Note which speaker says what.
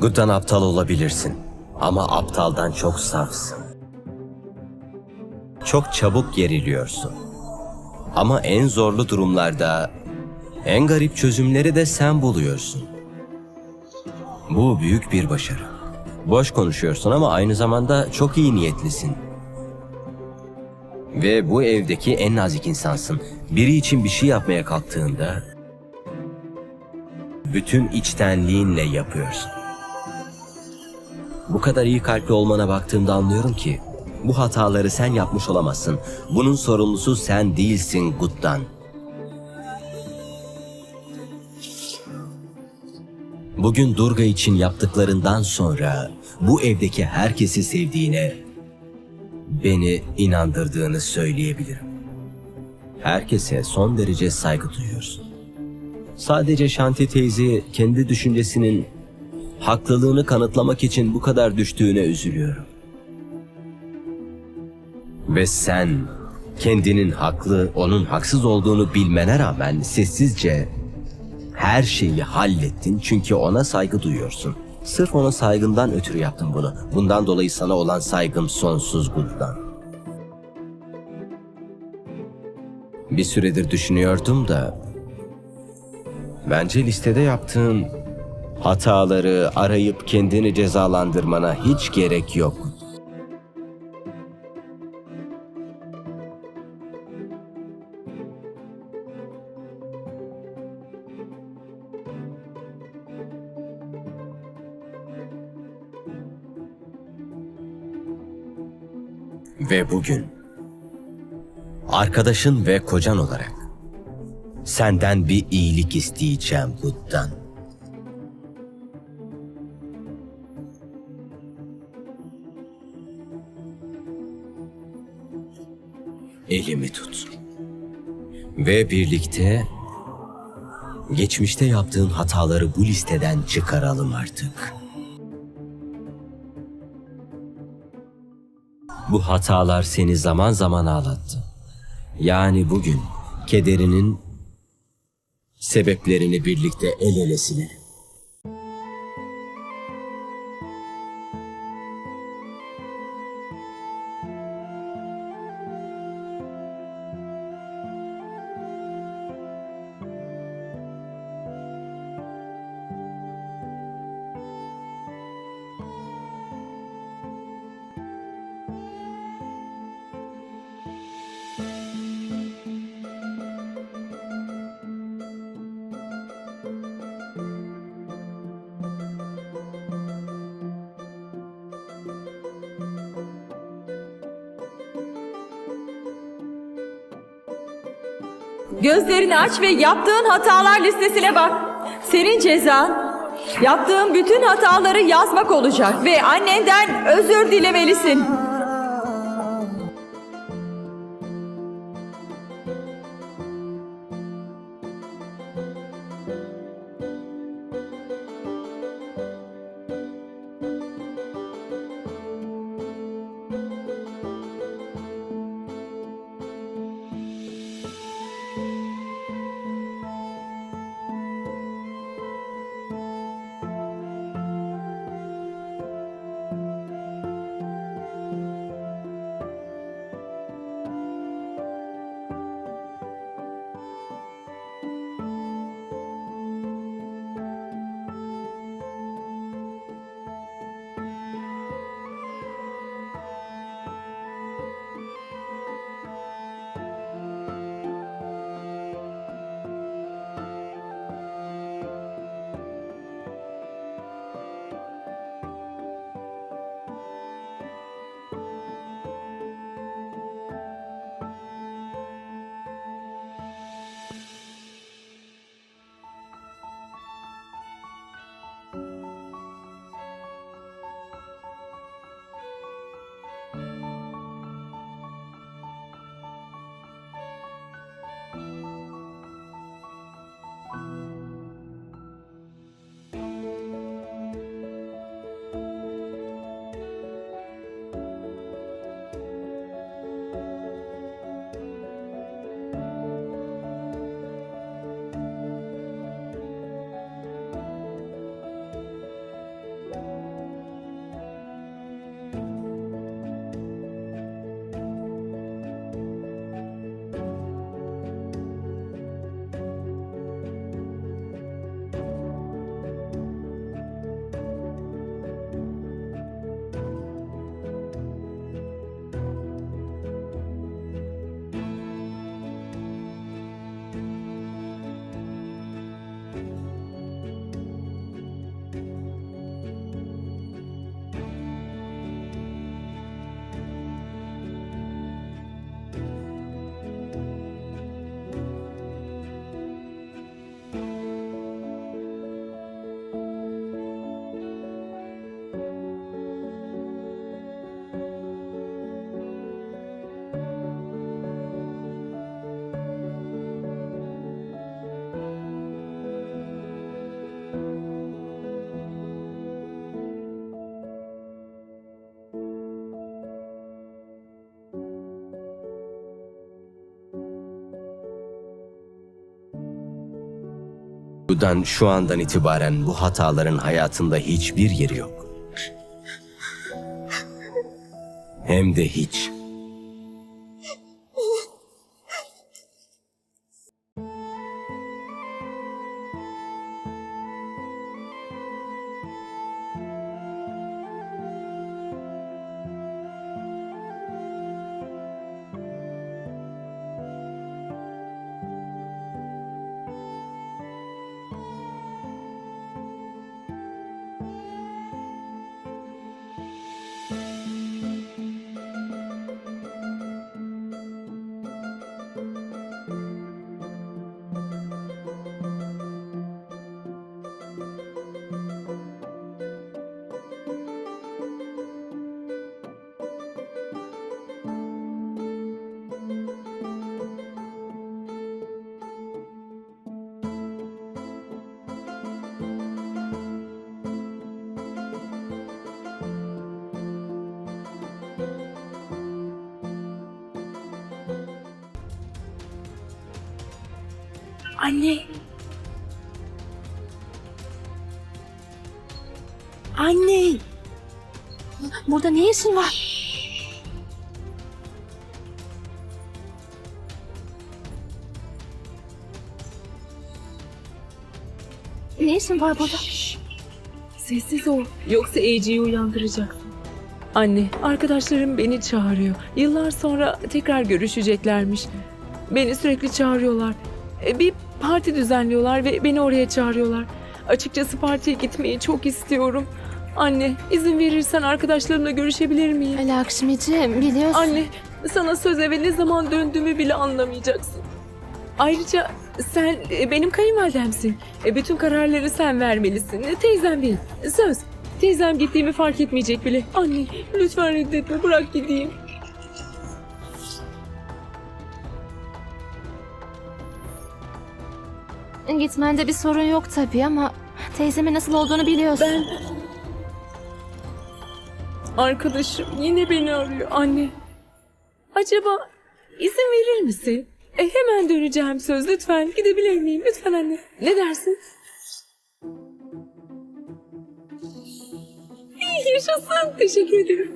Speaker 1: Guddan aptal olabilirsin ama aptaldan çok safsın. Çok çabuk geriliyorsun. Ama en zorlu durumlarda en garip çözümleri de sen buluyorsun. Bu büyük bir başarı. Boş konuşuyorsun ama aynı zamanda çok iyi niyetlisin. Ve bu evdeki en nazik insansın. Biri için bir şey yapmaya kalktığında bütün içtenliğinle yapıyorsun. Bu kadar iyi kalpli olmana baktığımda anlıyorum ki bu hataları sen yapmış olamazsın. Bunun sorumlusu sen değilsin Guttan. Bugün Durga için yaptıklarından sonra bu evdeki herkesi sevdiğine beni inandırdığını söyleyebilirim. Herkese son derece saygı duyuyorsun. Sadece Şanti teyze kendi düşüncesinin haklılığını kanıtlamak için bu kadar düştüğüne üzülüyorum. Ve sen kendinin haklı, onun haksız olduğunu bilmene rağmen sessizce her şeyi hallettin çünkü ona saygı duyuyorsun. Sırf ona saygından ötürü yaptın bunu. Bundan dolayı sana olan saygım sonsuz Guldan. Bir süredir düşünüyordum da bence listede yaptığın hataları arayıp kendini cezalandırmana hiç gerek yok. Ve bugün arkadaşın ve kocan olarak senden bir iyilik isteyeceğim Buddan. Elimi tut. Ve birlikte geçmişte yaptığın hataları bu listeden çıkaralım artık. Bu hatalar seni zaman zaman ağlattı. Yani bugün kederinin sebeplerini birlikte el ele
Speaker 2: Gözlerini aç ve yaptığın hatalar listesine bak. Senin cezan yaptığın bütün hataları yazmak olacak ve annenden özür dilemelisin.
Speaker 1: Buradan şu andan itibaren bu hataların hayatında hiçbir yeri yok. Hem de hiç.
Speaker 3: Anne. Anne. Burada ne işin var? Ne işin var burada?
Speaker 4: Sessiz ol. Yoksa Ece'yi uyandıracak. Anne, arkadaşlarım beni çağırıyor. Yıllar sonra tekrar görüşeceklermiş. Beni sürekli çağırıyorlar. E, Bir parti düzenliyorlar ve beni oraya çağırıyorlar. Açıkçası partiye gitmeyi çok istiyorum. Anne, izin verirsen arkadaşlarımla görüşebilir miyim?
Speaker 3: Lakşmi'ciğim biliyorsun.
Speaker 4: Anne, sana söz eve ne zaman döndüğümü bile anlamayacaksın. Ayrıca sen e, benim kayınvalidemsin. E, bütün kararları sen vermelisin. E, Teyzem değil. Söz. Teyzem gittiğimi fark etmeyecek bile. Anne, lütfen reddetme. Bırak gideyim.
Speaker 3: Gitmende bir sorun yok tabii ama teyzemin nasıl olduğunu biliyorsun.
Speaker 4: Ben... Arkadaşım yine beni arıyor anne. Acaba izin verir misin? E, hemen döneceğim söz lütfen. Gidebilir miyim? Lütfen anne. Ne dersin? Yaşasın. Teşekkür ederim.